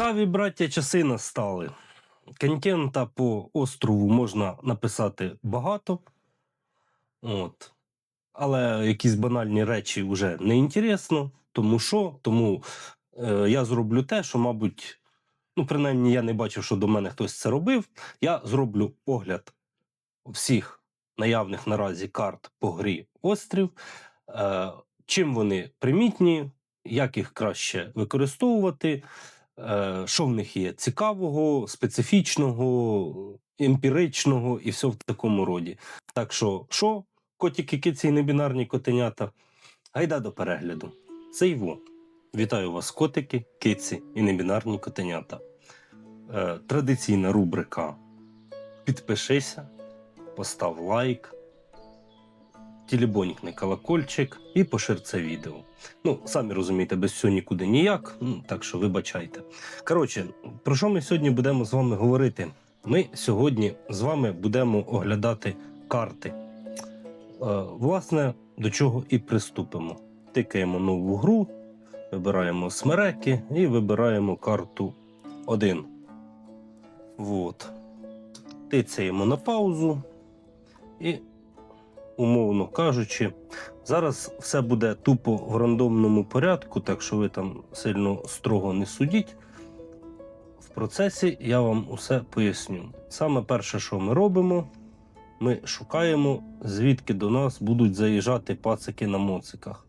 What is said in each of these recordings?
Цікаві браття часи настали. Контента по острову можна написати багато. От. Але якісь банальні речі вже не інтересно. Тому що? Тому е, я зроблю те, що, мабуть, ну, принаймні, я не бачив, що до мене хтось це робив. Я зроблю огляд всіх наявних наразі карт по грі Острів. Е, чим вони примітні, як їх краще використовувати, що в них є цікавого, специфічного, емпіричного і все в такому роді. Так що, що, котики, киці і небінарні котенята, гайда до перегляду. Це Іво. Вітаю вас, котики, киці і небінарні котенята. Е, традиційна рубрика Підпишися, постав лайк, тілібонькни колокольчик і пошир це відео. Ну, самі розумієте, без цього нікуди ніяк, ну, так що вибачайте. Коротше, про що ми сьогодні будемо з вами говорити? Ми сьогодні з вами будемо оглядати карти. Е, власне, до чого і приступимо. Тикаємо нову гру, вибираємо смереки і вибираємо карту 1. Вот. Тицяємо на паузу і, умовно кажучи, зараз все буде тупо в рандомному порядку, так що ви там сильно строго не судіть. В процесі я вам усе поясню. Саме перше, що ми робимо, ми шукаємо, звідки до нас будуть заїжджати пацики на моциках.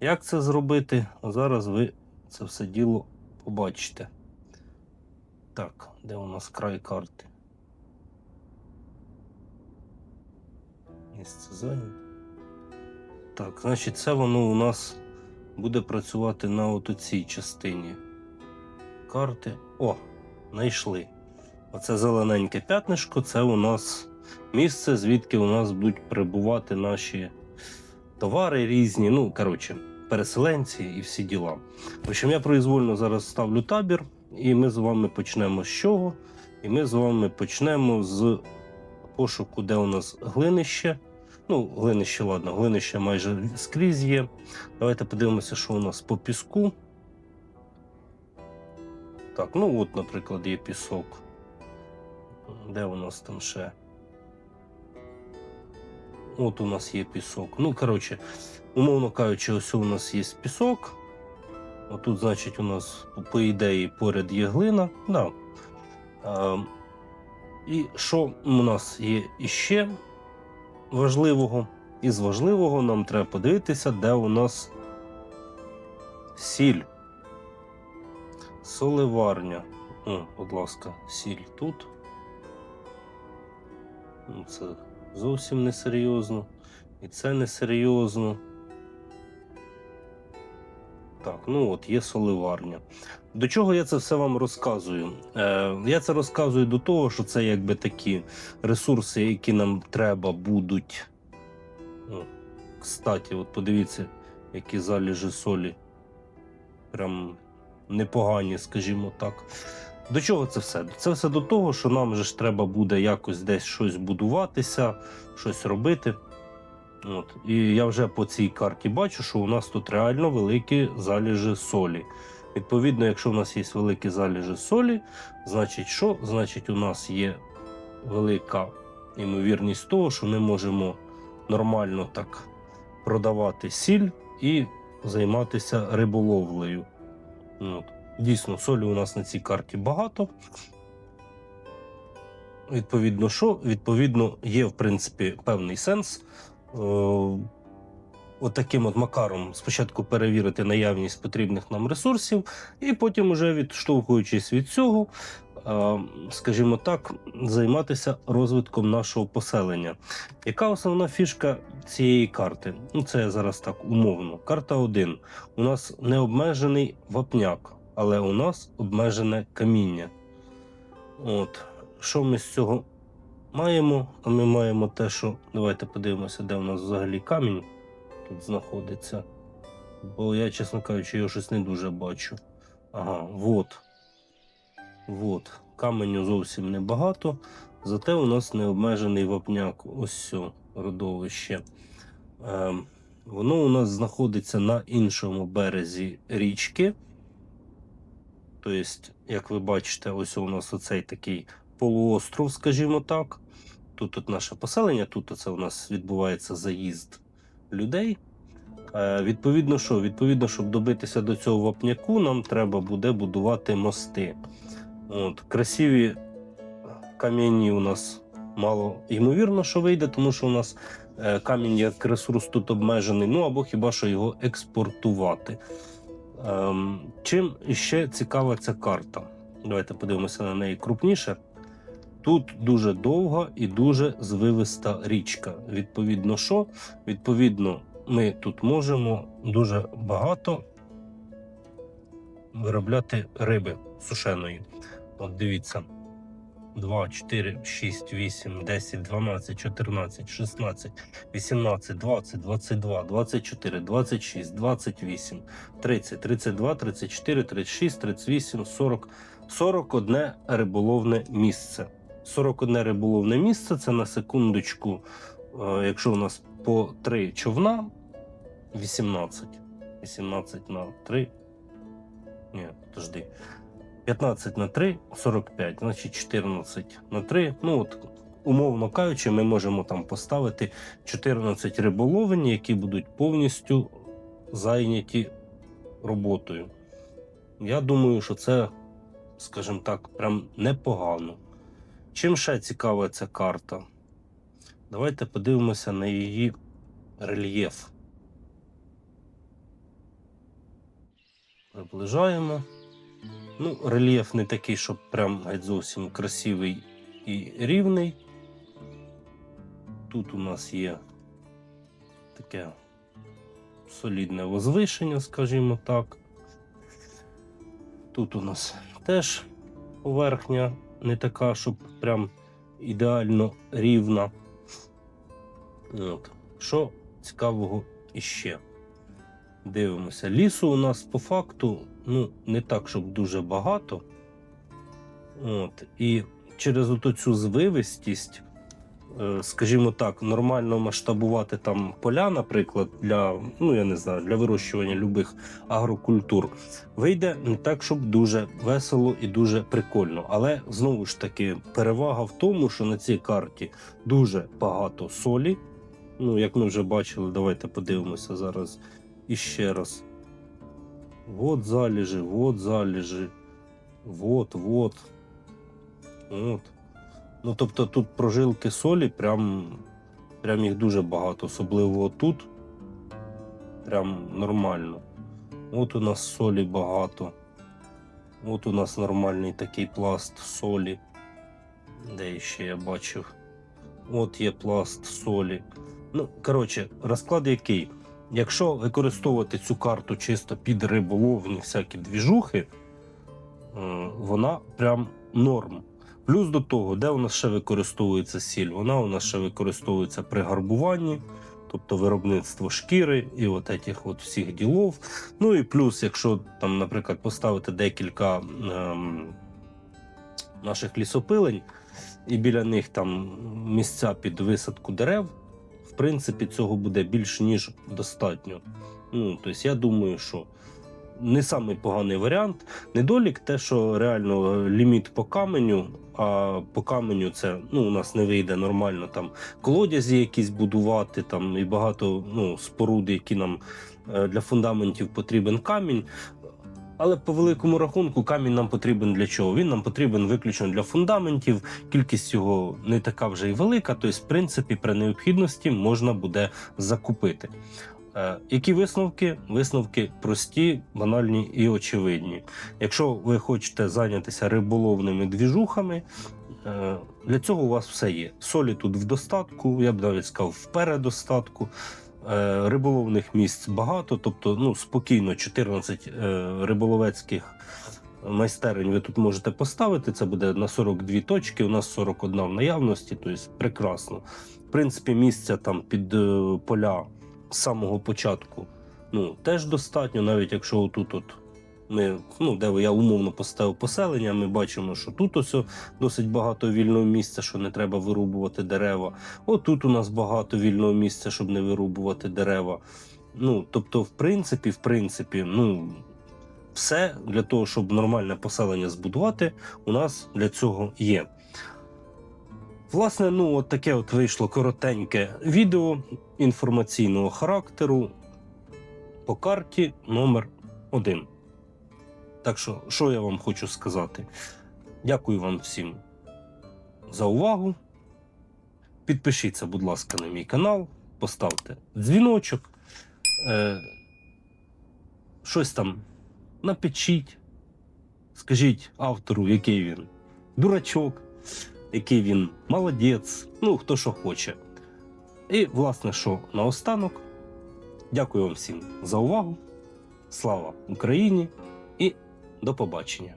Як це зробити? Зараз ви це все діло побачите. Так, де у нас край карти? Місце зайняте. Так, значить, це воно у нас буде працювати на цій частині карти. О, знайшли. Оце зелененьке п'ятнишко це у нас місце, звідки у нас будуть прибувати наші товари різні. Ну, коротше, переселенці і всі діла. В общем, я произвольно зараз ставлю табір, і ми з вами почнемо з чого? І ми з вами почнемо з пошуку, де у нас глинище. Ну, глинище, ладно, глинище майже скрізь є. Давайте подивимося, що у нас по піску. Так, ну от, наприклад, є пісок. Де у нас там ще? От у нас є пісок. Ну, коротше, умовно кажучи, ось у нас є пісок. Отут, значить, у нас, по ідеї, поряд є глина. Да. І що у нас є іще важливого? Із важливого нам треба подивитися, де у нас сіль. Соливарня. О, будь ласка, сіль тут. Це зовсім не серйозно. І це не серйозно. Так, ну от є соливарня. До чого я це все вам розказую? Е, Я це розказую до того, що це якби такі ресурси, які нам треба будуть. О, кстати, от подивіться, які залежі солі. Прям непогані, скажімо так. До чого це все? Це все до того, що нам же ж треба буде якось десь щось будуватися, щось робити. От. І я вже по цій карті бачу, що у нас тут реально великі залежі солі. Відповідно, якщо у нас є великі залежі солі, значить що? Значить, у нас є велика ймовірність того, що ми можемо нормально так продавати сіль і займатися риболовлею. От. Дійсно, солі у нас на цій карті багато. Відповідно, що? Відповідно, є, в принципі, певний сенс. Е, от от макаром спочатку перевірити наявність потрібних нам ресурсів, і потім, уже відштовхуючись від цього, е, скажімо так, займатися розвитком нашого поселення. Яка основна фішка цієї карти? Ну, це я зараз так умовно. Карта 1. У нас необмежений вапняк, але у нас обмежене каміння. От, Що ми з цього маємо? А ми маємо те, що. Давайте подивимося, де у нас взагалі камінь тут знаходиться. Бо я, чесно кажучи, його щось не дуже бачу. Ага, вот. Вот. Каменю зовсім небагато, зате у нас необмежений вапняк. Ось все, родовище. Ем, воно у нас знаходиться на іншому березі річки. Тобто, як ви бачите, ось у нас оцей такий полуостров, скажімо так. Тут, тут наше поселення, тут це у нас відбувається заїзд людей. Е, відповідно, що? Відповідно, щоб добитися до цього вапняку, нам треба буде будувати мости. От, красиві кам'яні у нас мало ймовірно, що вийде, тому що у нас е, камінь як ресурс тут обмежений, ну або хіба що його експортувати. Ем, чим ще цікава ця карта? Давайте подивимося на неї крупніше. Тут дуже довга і дуже звивиста річка. Відповідно, що? Відповідно, ми тут можемо дуже багато виробляти риби сушеної. От дивіться. 2, 4, 6, 8, 10, 12, 14, 16, 18, 20, 22, 24, 26, 28, 30, 32, 34, 36, 38, 40, 41 риболовне місце. 41 риболовне місце це на секундочку, е, якщо у нас по 3 човна, 18. 18 на 3. Ні, подожди. 15 на 3 45, значить 14 на 3. Ну от, умовно кажучи, ми можемо там поставити 14 риболовень, які будуть повністю зайняті роботою. Я думаю, що це, скажімо так, прям непогано. Чим ще цікава ця карта? Давайте подивимося на її рельєф. Приближаємо. Ну, рельєф не такий, щоб прям геть зовсім красивий і рівний. Тут у нас є таке солідне возвишення, скажімо так. Тут у нас теж поверхня не така, щоб прям ідеально рівна. От. Що цікавого іще? Дивимося. Лісу у нас по факту ну, не так, щоб дуже багато. От. І через оту цю звивистість, скажімо так, нормально масштабувати там поля, наприклад, для, ну я не знаю, для вирощування любих агрокультур, вийде не так, щоб дуже весело і дуже прикольно. Але знову ж таки, перевага в тому, що на цій карті дуже багато солі. Ну, як ми вже бачили, давайте подивимося зараз іще раз. Вот залежи, вот залежи. Вот, вот. От. Ну, тобто тут прожилки солі, прям, прям їх дуже багато, особливо тут. Прям нормально. От у нас солі багато. От у нас нормальний такий пласт солі. Де ще я бачив? От є пласт солі. Ну, коротше, розклад який? Якщо використовувати цю карту чисто під риболовні всякі двіжухи, е, вона прям норм. Плюс до того, де у нас ще використовується сіль, вона у нас ще використовується при гарбуванні, тобто виробництво шкіри і от этих от всіх ділов. Ну і плюс, якщо там, наприклад, поставити декілька ем, наших лісопилень, і біля них там місця під висадку дерев в принципі, цього буде більше, ніж достатньо. Ну, тобто, я думаю, що не самий поганий варіант. Недолік, те, що реально ліміт по каменю, а по каменю це ну, у нас не вийде нормально там колодязі якісь будувати, там і багато ну, споруд, які нам е, для фундаментів потрібен камінь. Але по великому рахунку камінь нам потрібен для чого? Він нам потрібен виключно для фундаментів. Кількість його не така вже й велика. Тобто, в принципі, при необхідності можна буде закупити. Е, які висновки? Висновки прості, банальні і очевидні. Якщо ви хочете зайнятися риболовними двіжухами, е, для цього у вас все є. Солі тут в достатку, я б навіть сказав, в передостатку. Е, риболовних місць багато, тобто ну, спокійно 14 е, риболовецьких майстерень ви тут можете поставити. Це буде на 42 точки. У нас 41 в наявності, тобто прекрасно. В принципі, місця там під поля з самого початку ну, теж достатньо, навіть якщо тут от ми, ну, де я умовно поставив поселення, ми бачимо, що тут ось досить багато вільного місця, що не треба вирубувати дерева. Отут у нас багато вільного місця, щоб не вирубувати дерева. Ну, тобто, в принципі, в принципі, ну, все для того, щоб нормальне поселення збудувати, у нас для цього є. Власне, ну, от таке от вийшло коротеньке відео інформаційного характеру по карті номер 1 Так що, що я вам хочу сказати? Дякую вам всім за увагу. Підпишіться, будь ласка, на мій канал, поставте дзвіночок. Е, щось там напишіть. Скажіть автору, який він дурачок, який він молодець, ну хто що хоче. І, власне, що наостанок. Дякую вам всім за увагу. Слава Україні і до побачення!